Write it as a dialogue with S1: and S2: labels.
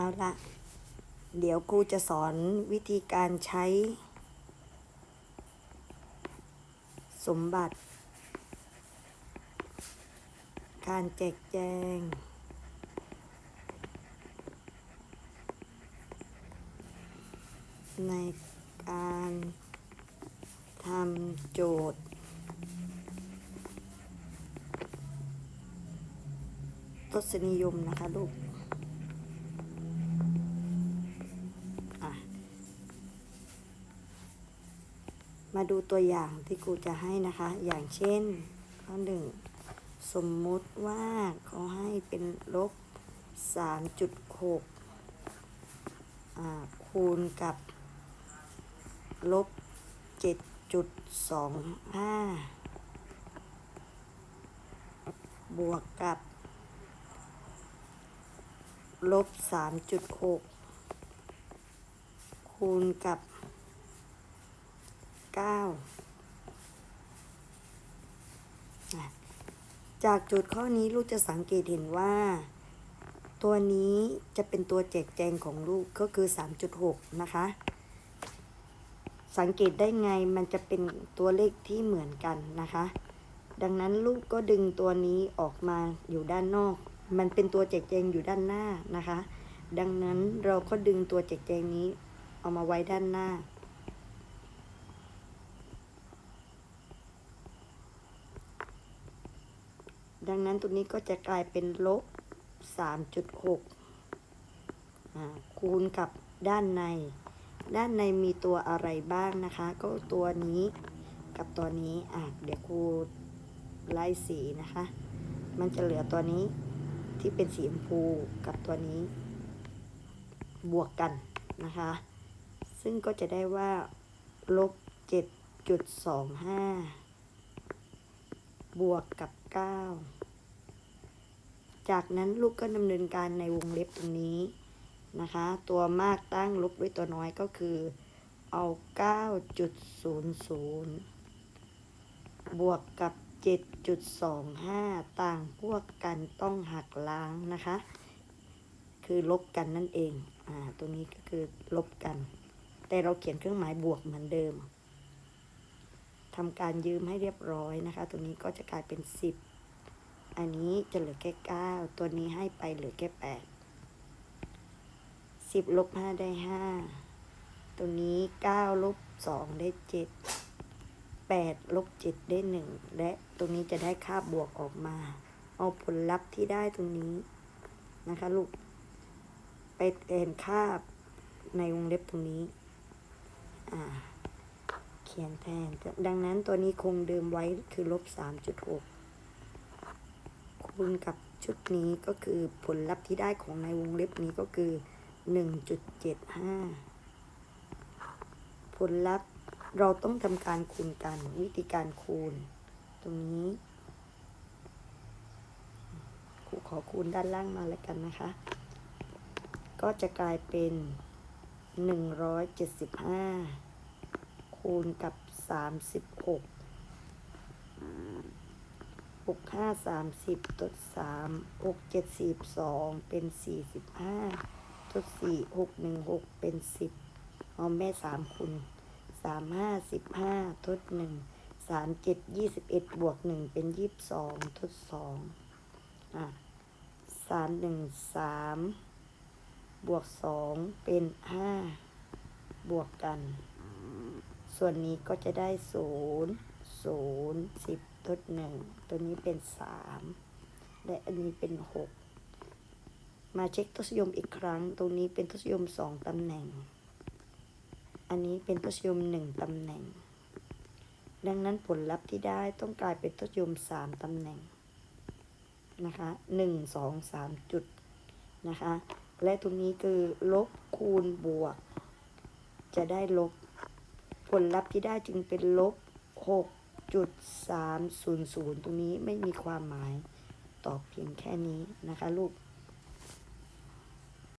S1: เอาละเดี๋ยวครูจะสอนวิธีการใช้ สมบัติ การแจกแจง ในการทำโจทย์ทศนิยมนะคะลูก อะ มาดูตัวอย่างที่ครูจะให้นะคะ อย่างเช่น ข้อหนึ่งสมมุติว่าเขาให้เป็นลบ 3.6 คูณกับ ลบ 7.25 บวกกับ ลบ 3.6 คูณกับ 9จากโจทย์ข้อนี้ลูกจะสังเกตเห็นว่า ตัวนี้จะเป็นตัวแจกแจงของลูกก็คือ 3.6 นะคะ สังเกตได้ไงมันจะเป็นตัวเลขที่เหมือนกันนะคะ ดังนั้นลูกก็ดึงตัวนี้ออกมาอยู่ด้านนอก มันเป็นตัวแจกแจงอยู่ด้านหน้านะคะ ดังนั้นเราก็ดึงตัวแจกแจงนี้เอามาไว้ด้านหน้า ดังนั้นตัวนี้ก็จะกลายเป็นลบ 3.6 คูณกับด้านใน ด้านในมีตัวอะไรบ้างนะคะ ก็ตัวนี้กับตัวนี้ อะ เดี๋ยวครูไล่สีนะคะ มันจะเหลือตัวนี้ที่เป็นสีชมพูกับตัวนี้ บวกกันนะคะ ซึ่งก็จะได้ว่าลบ 7.25 บวกกับ 9 จากนั้นลูกก็ดำเนินการในวงเล็บตรงนี้นะคะ ตัวมากตั้งลบด้วยตัวน้อยก็คือ เอา 9.00 บวกกับ 7.25 ต่างพวกกันต้องหักล้างนะคะ คือลบกันนั่นเอง อ่า ตัวนี้ก็คือลบกัน แต่เราเขียนเครื่องหมายบวกเหมือนเดิมทำการยืมให้เรียบร้อยนะคะ ตัวนี้ก็จะกลายเป็น 10 อันนี้จะเหลือแค่9ตัวนี้ให้ไปเหลือแค่8 10ลบ5ได้5ตัวนี้9ลบ2ได้7 8ลบ7ได้1และตรงนี้จะได้ค่าบวกออกมา เอาผลลัพธ์ที่ได้ตรงนี้นะคะลูก ไปเห็นค่าในวงเล็บตรงนี้ อ่า เขียนแทน ดังนั้นตัวนี้คงเดิมไว้คือลบ3.6 คูณกับชุดนี้ก็คือผลลัพธ์ที่ได้ของในวงเล็บนี้ก็คือ 1.75 ผลลัพธ์เราต้องทำการคูณกันวิธีการคูณ ตรงนี้ครูขอคูณด้านล่างมาแล้วกันนะคะ ก็จะกลายเป็น 175 คูณกับ 36 หกห้าสามสิบทดสามหกเจ็ดสี่สองเป็นสี่สิบห้าทดสี่หกหนึ่งหกเป็นสิบเอาแม่สามคูณสามห้าสิบห้าทดหนึ่งสามเจ็ดยี่สิบเอ็ดบวกหนึ่งเป็นยี่สิบสองทดสองอะสามหนึ่งสามบวกสองเป็นห้าบวกกัน ส่วนนี้ก็จะได้ศูนย์ ศูนย์สิบทดหนึ่งตัวนี้เป็นสามและอันนี้เป็นหกมาเช็คทศยมอีกครั้ง ตรงนี้เป็นทศยมสองตำแหน่ง อันนี้เป็นทศยมหนึ่งตำแหน่ง ดังนั้นผลลัพธ์ที่ได้ต้องกลายเป็นทศยมสามตำแหน่งนะคะหนึ่งสองสามจุดนะคะ และตรงนี้คือลบคูณบวก จะได้ลบ ผลลัพธ์ที่ได้จึงเป็นลบ จุด300ตรงนี้ไม่มีความหมายตอบเพียงแค่นี้นะคะลูก